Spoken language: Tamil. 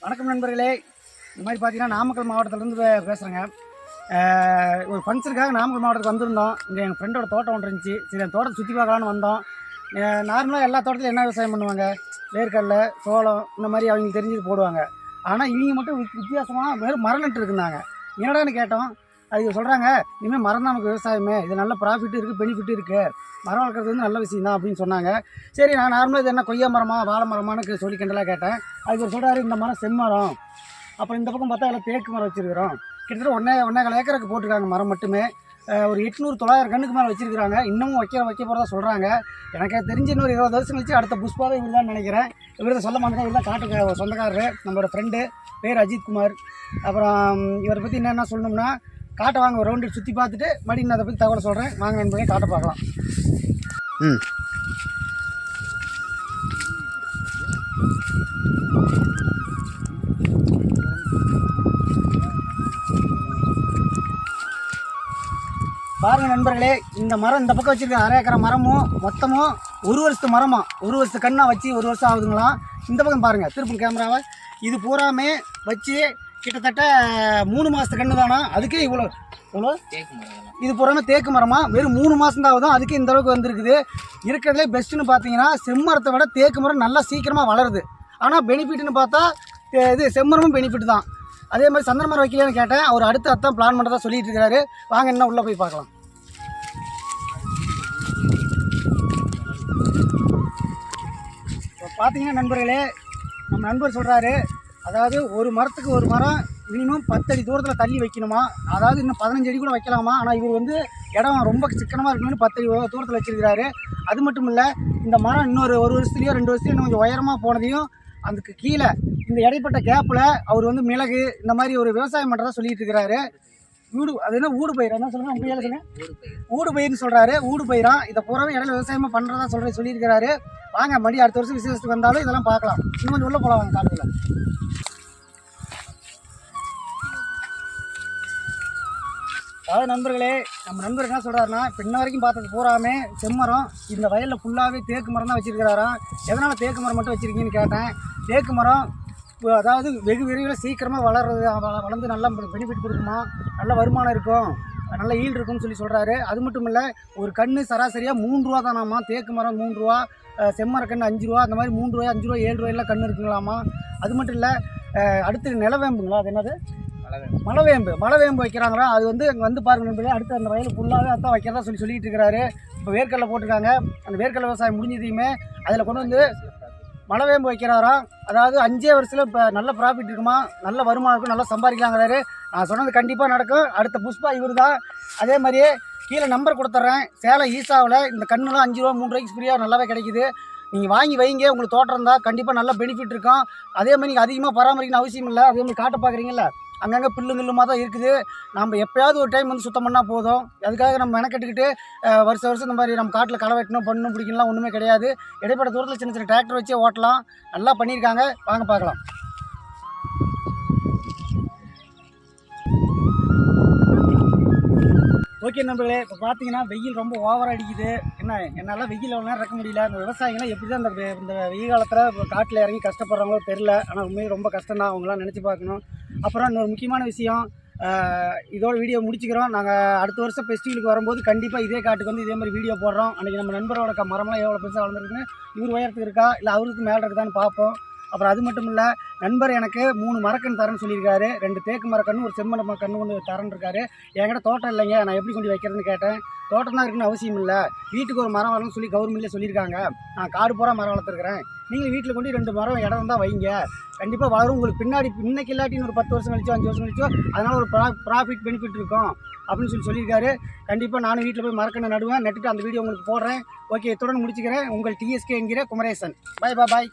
வணக்கம் நண்பர்களே. இந்த மாதிரி பார்த்தீங்கன்னா நாமக்கல் மாவட்டத்திலேருந்து பேசுகிறேங்க ஒரு ஃபங்க்ஷனுக்காக நாமக்கல் மாவட்டத்துக்கு வந்திருந்தோம். இங்கே எங்கள் ஃப்ரெண்டோட தோட்டம் ஒன்று இருந்துச்சு. சரி அந்த தோட்டத்தை சுற்றி பார்க்கலான்னு வந்தோம். நார்மலாக எல்லா தோட்டத்திலும் என்ன விவசாயம் பண்ணுவாங்க? வேர்க்கடலை சோளம் இந்த மாதிரி அவங்க தெரிஞ்சது போடுவாங்க. ஆனால் இவங்க மட்டும் வித்- வித்தியாசமாக வெறும் மரம் நட்டு இருக்குந்தாங்க என்னடான்னு கேட்டோம். அதுக்கு சொல்கிறாங்க இனிமேல் மரம் தான் நமக்கு விவசாயமே. இது நல்ல ப்ராஃபிட் இருக்குது பெனிஃபிட் இருக்குது மரம் வளர்க்குறது வந்து நல்ல விஷயம் தான் அப்படின்னு சொன்னாங்க. சரி நான் நார்மலாக இது என்ன கொய்யா மரமா வாழை மரமான்னு சொல்லி கிண்டலாக கேட்டேன். அதுக்கு ஒரு சொல்கிறாரு இந்த மரம் செம்மரம். அப்புறம் இந்த பக்கம் பார்த்தா எல்லாம் தேக்கு மரம் வச்சுருக்கிறோம். கிட்டத்தட்ட ஒன்றே ஒன்றே கால் ஏக்கருக்கு போட்டிருக்காங்க மரம் மட்டுமே. ஒரு எட்நூறு தொள்ளாயிரம் கண்ணுக்கு மேலே வச்சிருக்கிறாங்க. இன்னமும் வைக்க வைக்க போகிறதா சொல்கிறாங்க எனக்கு தெரிஞ்ச இன்னொரு இருபது வருஷம் கழிச்சு அடுத்த புஷ்பாவே இவர் தான் நினைக்கிறேன். இவர் தான் சொல்ல மாட்டேன் இவர் தான் காட்டு சொந்தக்காரர் நம்மளோட ஃப்ரெண்டு பேர் அஜித்குமார் அப்புறம் இவரை பற்றி என்னென்ன சொல்லணும்னா காட்டை வாங்க ஒரு ரவுண்டு சுற்றி பார்த்துட்டு மறுபடியும் நான் அதை பற்றி தகவல் சொல்கிறேன் வாங்க நண்பர்களே காட்டை பார்க்கலாம். ம். பாருங்க நண்பர்களே இந்த மரம் இந்த பக்கம் வச்சிருக்க அரை ஏக்கரை மரமும் மொத்தமும் ஒரு வருஷத்து மரமா? ஒரு வருஷத்து கண்ணா வச்சு ஒரு வருஷம் ஆகுதுங்களாம் இந்த பக்கம் பாருங்க திருப்பம் கேமராவை இது பூராமே வச்சு கிட்டத்தட்ட மூணு மாசத்து கண்ணு தானா? அதுக்கே இவ்வளோ இவ்வளோ இது பூராமே தேக்கு மரமா? வெறும் மூணு மாதம் தான் ஆகுதும் அதுக்கே இந்த அளவுக்கு வந்திருக்குது. இருக்கிறதுலே பெஸ்ட்டுன்னு பார்த்தீங்கன்னா செம்மரத்தை விட தேக்கு மரம் நல்லா சீக்கிரமாக வளருது. ஆனால் பெனிஃபிட்னு பார்த்தா இது செம்மரமும் பெனிஃபிட் தான். அதே மாதிரி சந்தன மரம் வைக்கலான்னு கேட்டேன். அவர் அடுத்து அதான் பிளான் பண்ணுறதா சொல்லிட்டு இருக்காரு. வாங்க என்ன உள்ளே போய் பார்க்கலாம். இப்போ பார்த்தீங்கன்னா நண்பர்களே நம்ம நண்பர் சொல்கிறாரு அதாவது ஒரு மரத்துக்கு ஒரு மரம் மினிமம் பத்தடி தூரத்தில் தள்ளி வைக்கணுமா? அதாவது இன்னும் பதினஞ்சு அடி கூட வைக்கலாமா? ஆனால் இவர் வந்து இடம் ரொம்ப சிக்கனமாக இருக்கணும்னு பத்தடி தூரத்தில் வச்சிருக்கிறாரு. அது மட்டும் இல்லை இந்த மரம் இன்னொரு ஒரு வருஷத்துலேயோ ரெண்டு வருஷத்துலையோ இன்னும் கொஞ்சம் உயரமாக போனதையும் அதுக்கு கீழே இந்த இடைப்பட்ட கேப்பில் அவர் வந்து மிளகு இந்த மாதிரி ஒரு விவசாயம் பண்ணுறதா சொல்லிட்டு இருக்கிறாரு. ஊடு அது என்ன ஊடு பயிர்? என்ன சொல்லுங்க உங்க பேர்ல ஊடு பயிர்னு சொல்றாரு ஊடு பயிரா. இதை பூராவே இடையில விவசாயமா பண்றதா சொல்ற சொல்லியிருக்கிறாரு. வாங்க மறுபடியும் அடுத்த வருஷம் விசேஷத்துக்கு வந்தாலும் இதெல்லாம் பார்க்கலாம். இன்னும் கொஞ்சம் உள்ள போலாம் வாங்க அதாவது நண்பர்களே நம்ம நண்பர் என்ன சொல்கிறாருன்னா இப்போ இன்ன வரைக்கும் பார்த்தது பூராமே செம்மரம். இந்த வயலில் ஃபுல்லாகவே தேக்கு மரம் தான் வச்சிருக்கிறாராம். எதனால் தேக்கு மரம் மட்டும் வச்சிருக்கீங்கன்னு கேட்டேன். தேக்கு மரம் அதாவது வெகு விரைவில் சீக்கிரமாக வளர்றது வள- வளர்ந்து நல்லா பெனிஃபிட் கொடுக்குமா? நல்ல வருமானம் இருக்கும் நல்ல ஈல்டு இருக்கும்னு சொல்லி சொல்கிறாரு அது மட்டும் இல்லை ஒரு கன்று சராசரியாக மூணு ரூபா தானாமா? தேக்கு மரம் மூணு ரூபா செம்மர கன்று அஞ்சு ரூபா அந்த மாதிரி மூணு ரூபாய் அஞ்சு ரூபா ஏழு ரூபாயெல்லாம் கன்று இருக்குங்களாமா? அது மட்டும் இல்லை அடுத்து நிலவேம்புங்களா? அது என்னது? மலவேம்பு. மலவேம்பு. வைக்கிறாங்களா? அது வந்து அங்கே வந்து பாருங்க நண்பர்களே அடுத்து அந்த வயல் ஃபுல்லாகவே அதான் வைக்கிறதா சொல்லி சொல்லிட்டு இருக்கிறாரு. இப்போ வேர்க்கடலை போட்டிருக்காங்க. அந்த வேர்க்கடலை விவசாயம் முடிஞ்சதையுமே அதில் கொண்டு வந்து மலவேம்பு வைக்கிறாரா? அதாவது அஞ்சே வருஷத்தில் இப்போ நல்ல ப்ராஃபிட் இருக்குமா? நல்ல வருமானம் இருக்கும் நல்லா சம்பாதிக்கலாங்கிறாரு. நான் சொன்னது கண்டிப்பாக நடக்கும். அடுத்த புஷ்பா இவர் தான் அதே மாதிரியே கீழே நம்பர் கொடுத்துட்றேன் சேலம் ஈசாவில் இந்த கண்ணுலாம் அஞ்சு ரூபா மூணு ரூபாய்க்கு ஃப்ரீயாக நல்லாவே கிடைக்குது. நீங்கள் வாங்கி வைங்க உங்களுக்கு தோட்டம் இருந்தால் கண்டிப்பாக நல்ல பெனிஃபிட் இருக்கும். அதே மாதிரி நீங்கள் அதிகமாக பராமரிக்கணும் அவசியம் இல்லை. அதே மாதிரி காட்ட பார்க்குறீங்களா அங்கங்கே பில்லு தான் இருக்குது. நம்ம எப்போயாவது ஒரு டைம் வந்து சுத்தம் பண்ணால் போதும். அதுக்காக நம்ம மெனக்கட்டுக்கிட்டு அஹ், வருஷம் வருஷம் இந்த மாதிரி நம்ம காட்டில் களை வெட்டணும் பண்ணணும் பிடிக்கலாம் ஒன்றுமே கிடையாது. இடைப்பட்ட தூரத்தில் சின்ன சின்ன டிராக்டர் வச்சே ஓட்டலாம். நல்லா பண்ணியிருக்காங்க. வாங்க பார்க்கலாம். ஓகே நண்பர்களே இப்போ பார்த்தீங்கன்னா வெயில் ரொம்ப ஓவராக அடிக்குது. என்ன என்னால் வெயில் அவ்வளோ நேரம் இருக்க முடியல. இந்த விவசாயிகள்லாம் எப்படி தான் இந்த இந்த வெயில் காலத்தில் காட்டில் இறங்கி கஷ்டப்படுறாங்களோ தெரில ஆனால் உண்மையை ரொம்ப கஷ்டம் தான் அவங்களாம் நினச்சி பார்க்கணும். அப்புறம் இன்னொரு முக்கியமான விஷயம் இதோட வீடியோ முடிச்சுக்கிறோம். நாங்கள் அடுத்த வருஷம் ஃபெஸ்டிவலுக்கு வரும்போது கண்டிப்பாக இதே காட்டுக்கு வந்து இதே மாதிரி வீடியோ போடுறோம். அன்றைக்கி நம்ம நண்பரோட மரம்லாம் எவ்வளோ பெருசாக வளர்ந்துருக்குன்னு இவர் உயரத்துக்கு இருக்கா? இல்லை அவருக்கு மேலே இருக்குதான்னு பார்ப்போம். அப்புறம் அது மட்டும் இல்லை நண்பர் எனக்கு மூணு மரக்கன்று தரேன்னு சொல்லியிருக்காரு. ரெண்டு தேக்கு மரக்கன்று ஒரு செம்மண மரக்கன்று கொண்டு தரேன்னு இருக்காரு என்கிட்ட தோட்டம் இல்லைங்க நான் எப்படி கொண்டு வைக்கிறதுன்னு கேட்டேன். தோட்டம் தான் இருக்குன்னு அவசியம் இல்லை. வீட்டுக்கு ஒரு மரம் வரணும்னு சொல்லி கவர்மெண்ட்லேயே சொல்லியிருக்காங்க. நான் காடு பூரா மரம் வளர்த்துருக்குறேன். நீங்கள் வீட்டில் கொண்டு ரெண்டு மரம் இடம் இருந்தால் வைங்க. கண்டிப்பாக வரும் உங்களுக்கு பின்னாடி இன்னைக்கு இல்லாட்டின்னு ஒரு பத்து வருஷம் கழிச்சோ அஞ்சு வருஷம் கழிச்சோ அதனால் ஒரு ப்ரா ப்ராஃபிட் பெனிஃபிட் இருக்கும் அப்படின்னு சொல்லி சொல்லியிருக்காரு. கண்டிப்பாக நானும் வீட்டில் போய் மரக்கண்ணை நடுவேன். நட்டுட்டு அந்த வீடியோ உங்களுக்கு போடுறேன். ஓகே இத்துடன் முடிச்சுக்கிறேன். உங்கள் டிஎஸ்கே என்கிற குமரேசன். பாய் பாய் பாய்